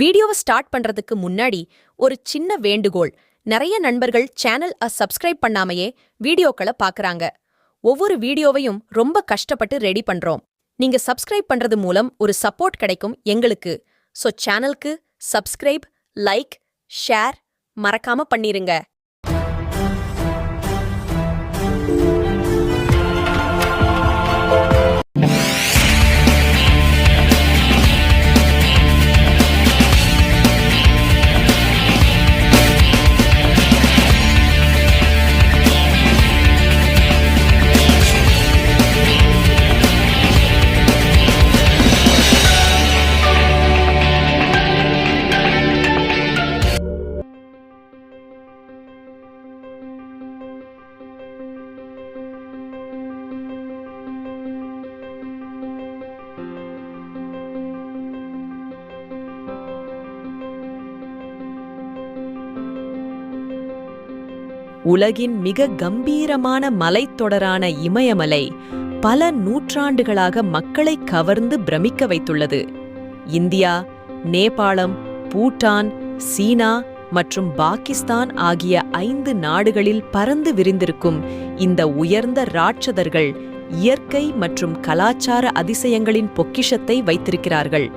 வீடியோவை ஸ்டார்ட் பண்றதுக்கு முன்னாடி ஒரு சின்ன வேண்டுகோள். நிறைய நண்பர்கள் சேனல் அ சப்ஸ்கிரைப் பண்ணாமையே வீடியோக்களை பார்க்கறாங்க ஒவ்வொரு வீடியோவையும் ரொம்ப கஷ்டப்பட்டு ரெடி பண்றோம். நீங்க சப்ஸ்கிரைப் பண்றது மூலம் ஒரு சப்போர்ட் கிடைக்கும் எங்களுக்கு. சோ சேனலுக்கு சப்ஸ்கிரைப் லைக் ஷேர் மறக்காம பண்ணிருங்க. உலகின் மிக கம்பீரமான மலைத்தொடரான இமயமலை பல நூற்றாண்டுகளாக மக்களை கவர்ந்து பிரமிக்க வைத்துள்ளது. இந்தியா நேபாளம் பூட்டான் சீனா மற்றும் பாகிஸ்தான் ஆகிய ஐந்து நாடுகளில் பறந்து விரிந்திருக்கும் இந்த உயர்ந்த ராட்சதர்கள் இயற்கை மற்றும் கலாச்சார அதிசயங்களின் பொக்கிஷத்தை வைத்திருக்கிறார்கள்.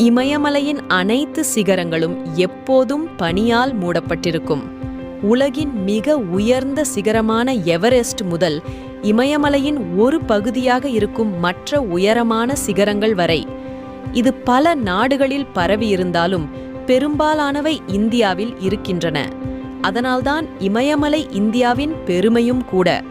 இமயமலையின் அனைத்து சிகரங்களும் எப்போதும் பனியால் மூடப்பட்டிருக்கும். உலகின் மிக உயர்ந்த சிகரமான எவரெஸ்ட் முதல் இமயமலையின் ஒரு பகுதியாக இருக்கும் மற்ற உயரமான சிகரங்கள் வரை. இது பல நாடுகளில் பரவியிருந்தாலும் பெரும்பாலானவை இந்தியாவில் இருக்கின்றன. அதனால்தான் இமயமலை இந்தியாவின் பெருமையும் கூட.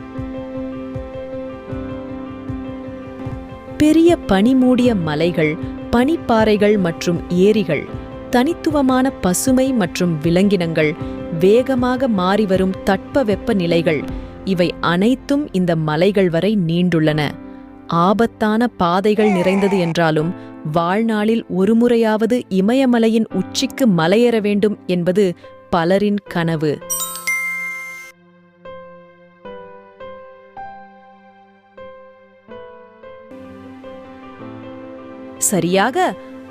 பெரிய பனிமூடிய மலைகள் பனிப்பாறைகள் மற்றும் ஏரிகள் தனித்துவமான பசுமை மற்றும் விலங்கினங்கள் வேகமாக மாறிவரும் தட்பவெப்ப நிலைகள் இவை அனைத்தும் இந்த மலைகள் வரை நீண்டுள்ளன. ஆபத்தான பாதைகள் நிறைந்தது என்றாலும் வாழ்நாளில் ஒருமுறையாவது இமயமலையின் உச்சிக்கு மலையேற வேண்டும் என்பது பலரின் கனவு. சரியாக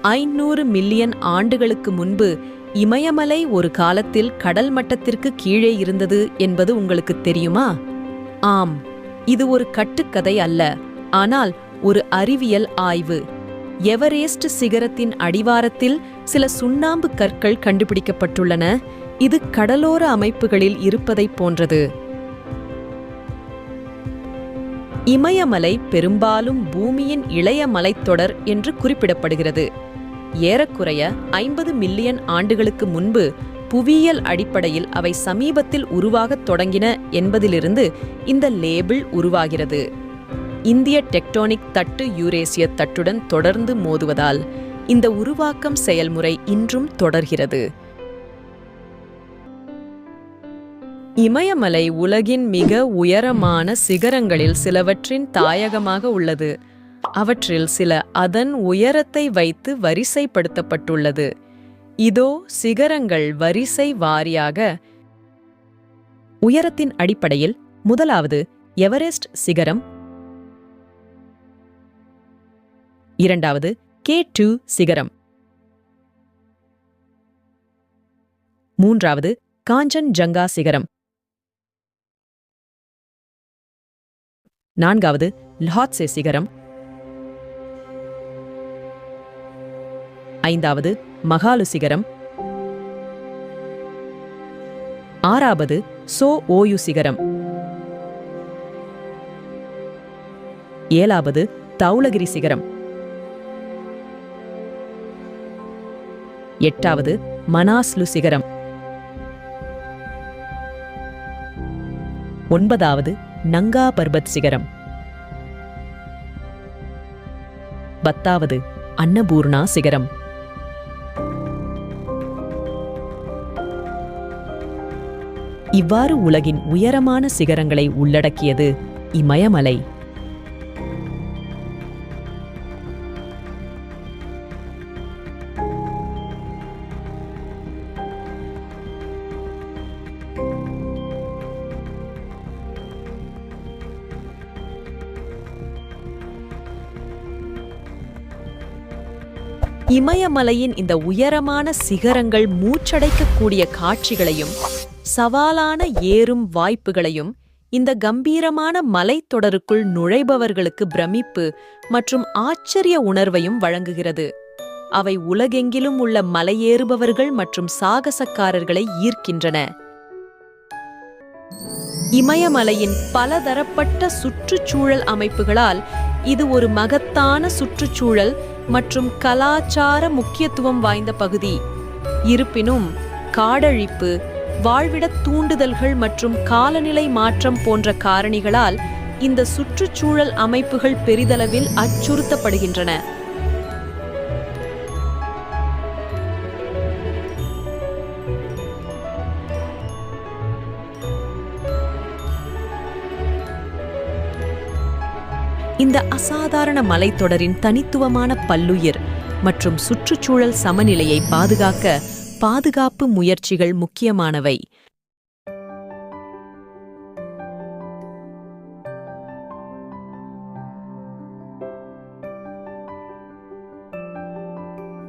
ஐநூறு மில்லியன் ஆண்டுகளுக்கு முன்பு இமயமலை ஒரு காலத்தில் கடல் மட்டத்திற்கு கீழே இருந்தது என்பது உங்களுக்கு தெரியுமா? ஆம் இது ஒரு கட்டுக்கதை அல்ல ஆனால் ஒரு அறிவியல் ஆய்வு. எவரேஸ்ட் சிகரத்தின் அடிவாரத்தில் சில சுண்ணாம்பு கற்கள் கண்டுபிடிக்கப்பட்டுள்ளன. இது கடலோர அமைப்புகளில் இருப்பதைப் போன்றது. இமயமலை பெரும்பாலும் பூமியின் இளைய மலைத்தொடர் என்று குறிப்பிடப்படுகிறது. ஏறக்குறைய ஐம்பது மில்லியன் ஆண்டுகளுக்கு முன்பு புவியியல் அடிப்படையில் அவை சமீபத்தில் உருவாகத் தொடங்கின என்பதிலிருந்து இந்த லேபிள் உருவாகிறது. இந்திய டெக்டோனிக் தட்டு யூரேசிய தட்டுடன் தொடர்ந்து மோதுவதால் இந்த உருவாக்கம் செயல்முறை இன்றும் தொடர்கிறது. இமயமலை உலகின் மிக உயரமான சிகரங்களில் சிலவற்றின் தாயகமாக உள்ளது. அவற்றில் சில அதன் உயரத்தை வைத்து வரிசைப்படுத்தப்பட்டுள்ளது. இதோ சிகரங்கள் வரிசை வாரியாக உயரத்தின் அடிப்படையில் முதலாவது எவரெஸ்ட் சிகரம் இரண்டாவது கே டூ சிகரம் மூன்றாவது காஞ்சன் ஜங்கா சிகரம். நான்காவது லாட்ஸே சிகரம். ஐந்தாவது மகாலு சிகரம். ஆறாவது சோ ஓயு சிகரம். ஏழாவது தௌலகிரி சிகரம். எட்டாவது மனாஸ்லு சிகரம். ஒன்பதாவது நங்கா பர்பத் சிகரம். பத்தாவது அன்னபூர்ணா சிகரம். இவ்வாறு உலகின் உயரமான சிகரங்களை உள்ளடக்கியது இமயமலை. இமயமலையின் இந்த உயரமான சிகரங்கள் மூச்சடைக்கக்கூடிய காட்சிகளையும் சவாலான ஏறும் வாய்ப்புகளையும் இந்த கம்பீரமான மலைத்தொடருக்குள் நுழைபவர்களுக்கு பிரமிப்பு மற்றும் ஆச்சரிய உணர்வையும் வழங்குகிறது. அவை உலகெங்கிலும் உள்ள மலையேறுபவர்கள் மற்றும் சாகசக்காரர்களை ஈர்க்கின்றன. இமயமலையின் பலதரப்பட்ட சுற்றுச்சூழல் அமைப்புகளால் இது ஒரு மகத்தான சுற்றுச்சூழல் மற்றும் கலாச்சார முக்கியத்துவம் வாய்ந்த பகுதி. இருப்பினும் காடழிப்பு வாழ்விடத் தூண்டுதல்கள் மற்றும் காலநிலை மாற்றம் போன்ற காரணிகளால் இந்த சுற்றுச்சூழல் அமைப்புகள் பெரிதளவில் அச்சுறுத்தப்படுகின்றன. இந்த அசாதாரண மலைத்தொடரின் தனித்துவமான பல்லுயிர் மற்றும் சுற்றுச்சூழல் சமநிலையை பாதுகாக்க பாதுகாப்பு முயற்சிகள் முக்கியமானவை.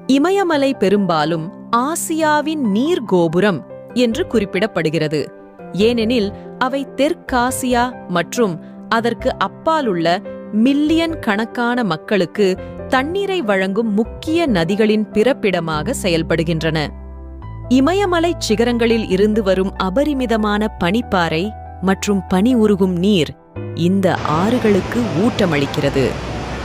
இமயமலை பெரும்பாலும் ஆசியாவின் நீர் கோபுரம் என்று குறிப்பிடப்படுகிறது. ஏனெனில் அவை தெற்காசியா மற்றும் அதற்கு அப்பாலுள்ள மில்லியன் கணக்கான மக்களுக்கு தண்ணீரை வழங்கும் முக்கிய நதிகளின் பிறப்பிடமாக செயல்படுகின்றன. இமயமலைச் சிகரங்களில் இருந்து வரும் அபரிமிதமான பனிப்பாறை மற்றும் பனி உருகும் நீர் இந்த ஆறுகளுக்கு ஊட்டமளிக்கிறது.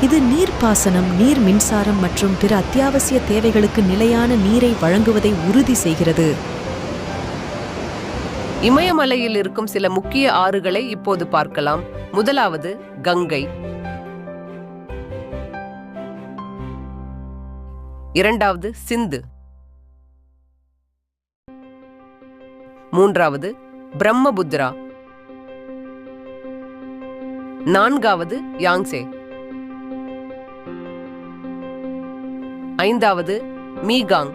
இது நீர்ப்பாசனம் நீர் மின்சாரம் மற்றும் பிற அத்தியாவசிய தேவைகளுக்கு நிலையான நீரை வழங்குவதை உறுதி செய்கிறது. இமயமலையில் இருக்கும் சில முக்கிய ஆறுகளை இப்போது பார்க்கலாம். முதலாவது கங்கை. இரண்டாவது சிந்து. மூன்றாவது பிரம்மபுத்ரா. நான்காவது யாங்சே. ஐந்தாவது மீகாங்.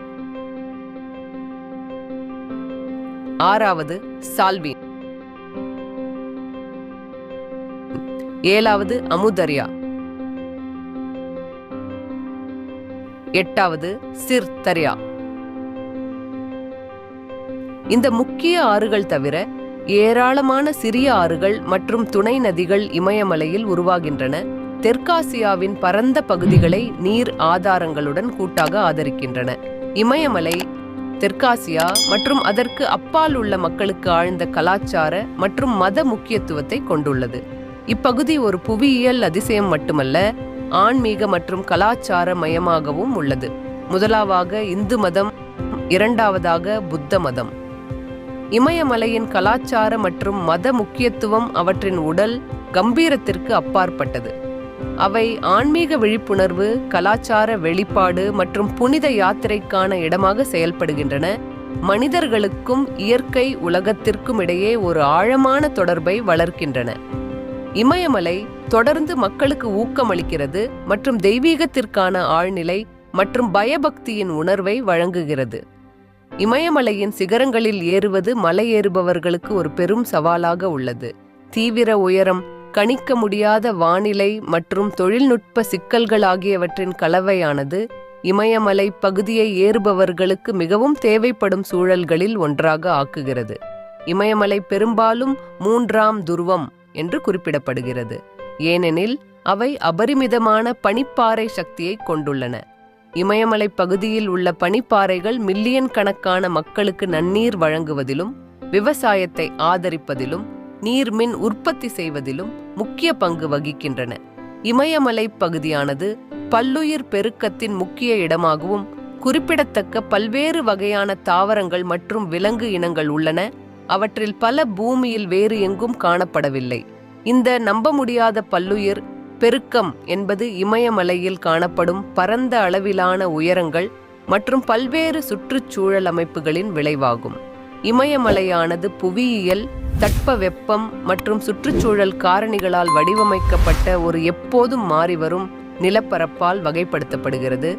ஆறாவது சால்வின் ஏழாவது அமுதர்யா. எட்டாவது சிர்தரியா இந்த முக்கிய ஆறுகள் தவிர ஏராளமான சிறிய ஆறுகள் மற்றும் துணை நதிகள் இமயமலையில் உருவாகின்றன. தெற்காசியாவின் பரந்த பகுதிகளை நீர் ஆதாரங்களுடன் கூட்டாக ஆதரிக்கின்றன. இமயமலை தெற்காசியா மற்றும் அதற்கு அப்பால் உள்ள மக்களுக்கு ஆழ்ந்த கலாச்சார மற்றும் மத முக்கியத்துவத்தை கொண்டுள்ளது. இப்பகுதி ஒரு புவியியல் அதிசயம் மட்டுமல்ல ஆன்மீக மற்றும் கலாச்சார மயமாகவும் உள்ளது. முதலாவாக இந்து மதம் இரண்டாவதாக புத்த மதம். இமயமலையின் கலாச்சார மற்றும் மத முக்கியத்துவம் அவற்றின் உடல் கம்பீரத்திற்கு அப்பாற்பட்டது. அவை ஆன்மீக விழிப்புணர்வு கலாச்சார வெளிப்பாடு மற்றும் புனித யாத்திரைக்கான இடமாக செயல்படுகின்றன. மனிதர்களுக்கும் இயற்கை உலகத்திற்கும் இடையே ஒரு ஆழமான தொடர்பை வளர்க்கின்றன. இமயமலை தொடர்ந்து மக்களுக்கு ஊக்கமளிக்கிறது மற்றும் தெய்வீகத்திற்கான ஆழ்நிலை மற்றும் பயபக்தியின் உணர்வை வழங்குகிறது. இமயமலையின் சிகரங்களில் ஏறுவது மலையேறுபவர்களுக்கு ஒரு பெரும் சவாலாக உள்ளது. தீவிர உயரம் கணிக்க முடியாத வானிலை மற்றும் தொழில்நுட்ப சிக்கல்கள் ஆகியவற்றின் கலவையானது இமயமலை பகுதியை ஏறுபவர்களுக்கு மிகவும் தேவைப்படும் சூழல்களில் ஒன்றாக ஆக்குகிறது. இமயமலை பெரும்பாலும் மூன்றாம் துருவம் என்று குறிப்பிடப்படுகிறது. ஏனெனில் அவை அபரிமிதமான பனிப்பாறை சக்தியை கொண்டுள்ளன. இமயமலை பகுதியில் உள்ள பனிப்பாறைகள் மில்லியன் கணக்கான மக்களுக்கு நன்னீர் வழங்குவதிலும் விவசாயத்தை ஆதரிப்பதிலும் நீர்மின் உற்பத்தி செய்வதிலும் முக்கிய பங்கு வகிக்கின்றன. இமயமலை பகுதியானது பல்லுயிர் பெருக்கத்தின் முக்கிய இடமாகவும் குறிப்பிடத்தக்க பல்வேறு வகையான தாவரங்கள் மற்றும் விலங்கு இனங்கள் உள்ளன. அவற்றில் பல பூமியில் வேறு எங்கும் காணப்படவில்லை. இந்த நம்ப முடியாத பல்லுயிர் பெருக்கம் என்பது இமயமலையில் காணப்படும் பரந்த அளவிலான உயரங்கள் மற்றும் பல்வேறு சுற்றுச்சூழல் அமைப்புகளின் விளைவாகும். இமயமலையானது புவியியல் தட்பவெப்பம் மற்றும் சுற்றுச்சூழல் காரணிகளால் வடிவமைக்கப்பட்ட ஒரு எப்போதும் மாறிவரும் நிலப்பரப்பால் வகைப்படுத்தப்படுகிறது.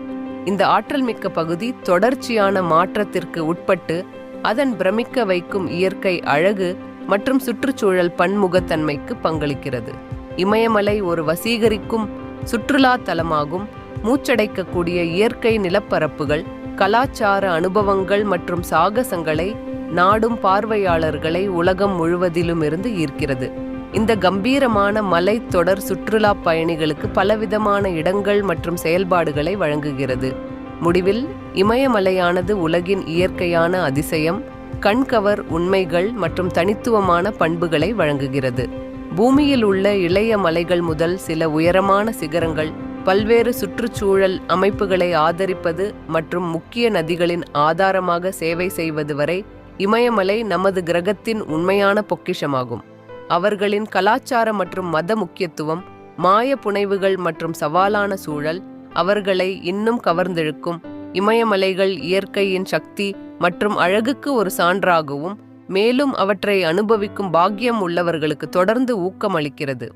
இந்த ஆற்றல் மிக்க பகுதி தொடர்ச்சியான மாற்றத்திற்கு உட்பட்டு அதன் பிரமிக்க வைக்கும் இயற்கை அழகு மற்றும் சுற்றுச்சூழல் பன்முகத்தன்மைக்கு பங்களிக்கிறது. இமயமலை ஒரு வசீகரிக்கும் சுற்றுலா தலமாகும். மூச்சடைக்கக்கூடிய இயற்கை நிலப்பரப்புகள் கலாச்சார அனுபவங்கள் மற்றும் சாகசங்களை நாடும் பார்வையாளர்களை உலகம் முழுவதிலும் இருந்து ஈர்க்கிறது. இந்த கம்பீரமான மலைத்தொடர் சுற்றுலா பயணிகளுக்கு பலவிதமான இடங்கள் மற்றும் செயல்பாடுகளை வழங்குகிறது. முடிவில் இமயமலையானது உலகின் இயற்கையான அதிசயம் கண்கவர் உண்மைகள் மற்றும் தனித்துவமான பண்புகளை வழங்குகிறது. பூமியில் உள்ள இளைய மலைகள் முதல் சில உயரமான சிகரங்கள் பல்வேறு சுற்றுச்சூழல் அமைப்புகளை ஆதரிப்பது மற்றும் முக்கிய நதிகளின் ஆதாரமாக சேவை செய்வது வரை இமயமலை நமது கிரகத்தின் உண்மையான பொக்கிஷமாகும். அவர்களின் கலாச்சார மற்றும் மத முக்கியத்துவம் மாய புனைவுகள் மற்றும் சவாலான சூழல் அவர்களை இன்னும் கவர்ந்திழுக்கும். இமயமலைகள் இயற்கையின் சக்தி மற்றும் அழகுக்கு ஒரு சான்றாகவும் மேலும் அவற்றை அனுபவிக்கும் பாக்கியம் உள்ளவர்களுக்கு தொடர்ந்து ஊக்கமளிக்கிறது.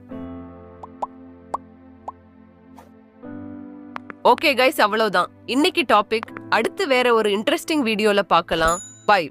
ஓகே கைஸ் அவ்வளோதான் இன்னைக்கு டாபிக் அடுத்து வேற ஒரு இன்ட்ரெஸ்டிங் வீடியோல பார்க்கலாம். பை